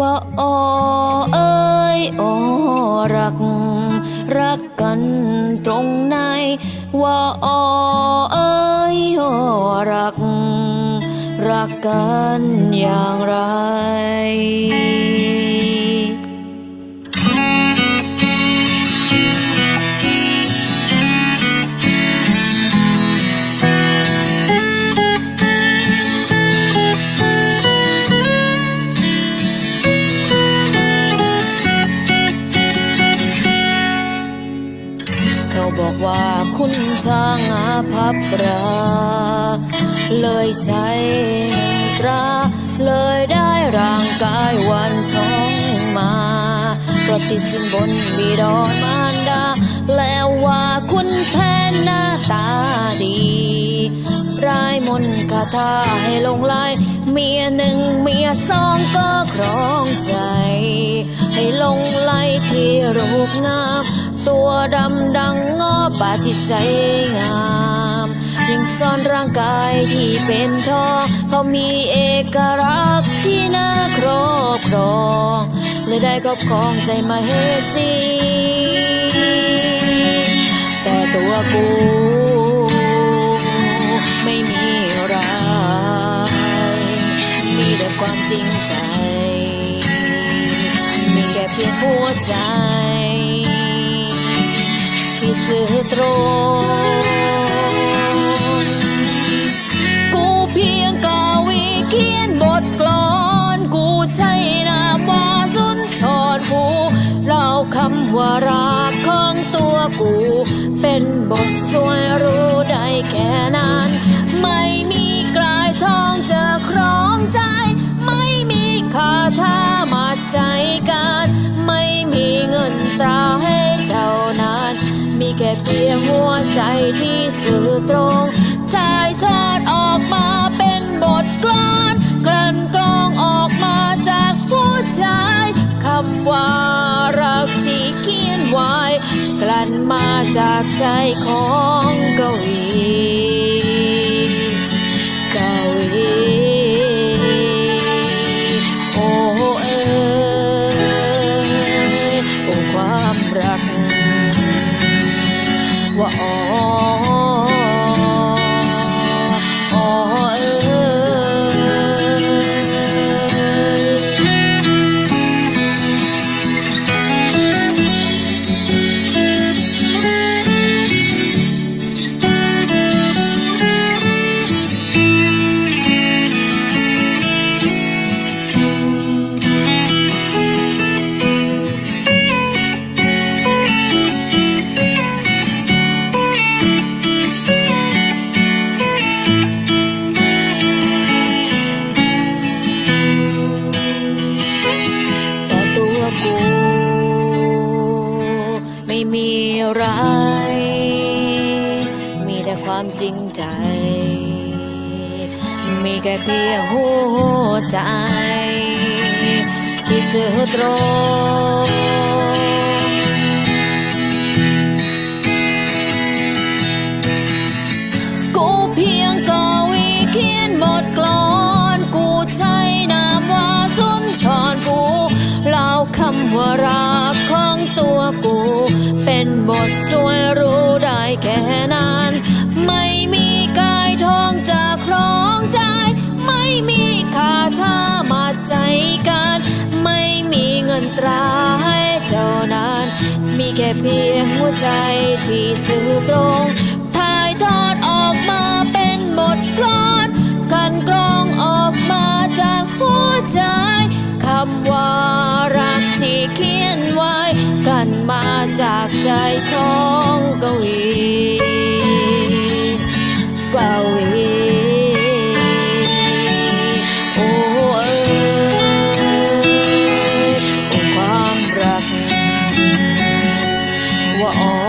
ว่าออเอ้ยอรัก รักกันตรงไหน ว่าออเอ้ยอรัก รักกันอย่างไร ว่าคุณช่างอาภัพรักเลยใช้ตรา เลยได้ร่างกายวันท้องมาปฏิสินบนบิดอนมารดา แล้วว่าคุณแพ้หน้าตาดีรายมนคาถาให้ลงลาย เมียหนึ่งเมียสองก็ครองใจ ให้ลงไหลที่รูปงาม ตัวดำดังงอป่าจิตใจงามยังซ่อนร่างกายที่เป็นทอเขามีเอกลักษณ์ที่น่าครอบครองเลยได้ครอบครองใจมาเฮสีแต่ตัวกูไม่มีอะไรมีแต่ความจริงใจ มีแค่เพียงหัวใจ ที่สื่ หัวใจที่สื่อตรงชายทอดออกมาเป็นบทกลอนกลั่นกรองออกมาจากผู้ชายคำว่ารักที่เขียนไว้ กลั่นมาจากใจของกวี มีแต่ความจริงใจ มีแค่เพียงหัวใจ ที่สื่อตรงกูเพียงกวีเขียนบทกลอนกูใช้นามว่าสุนทรภูเล่าคำว่ารัก แค่เพียงหัวใจที่สื่อตรงถ่ายทอด were.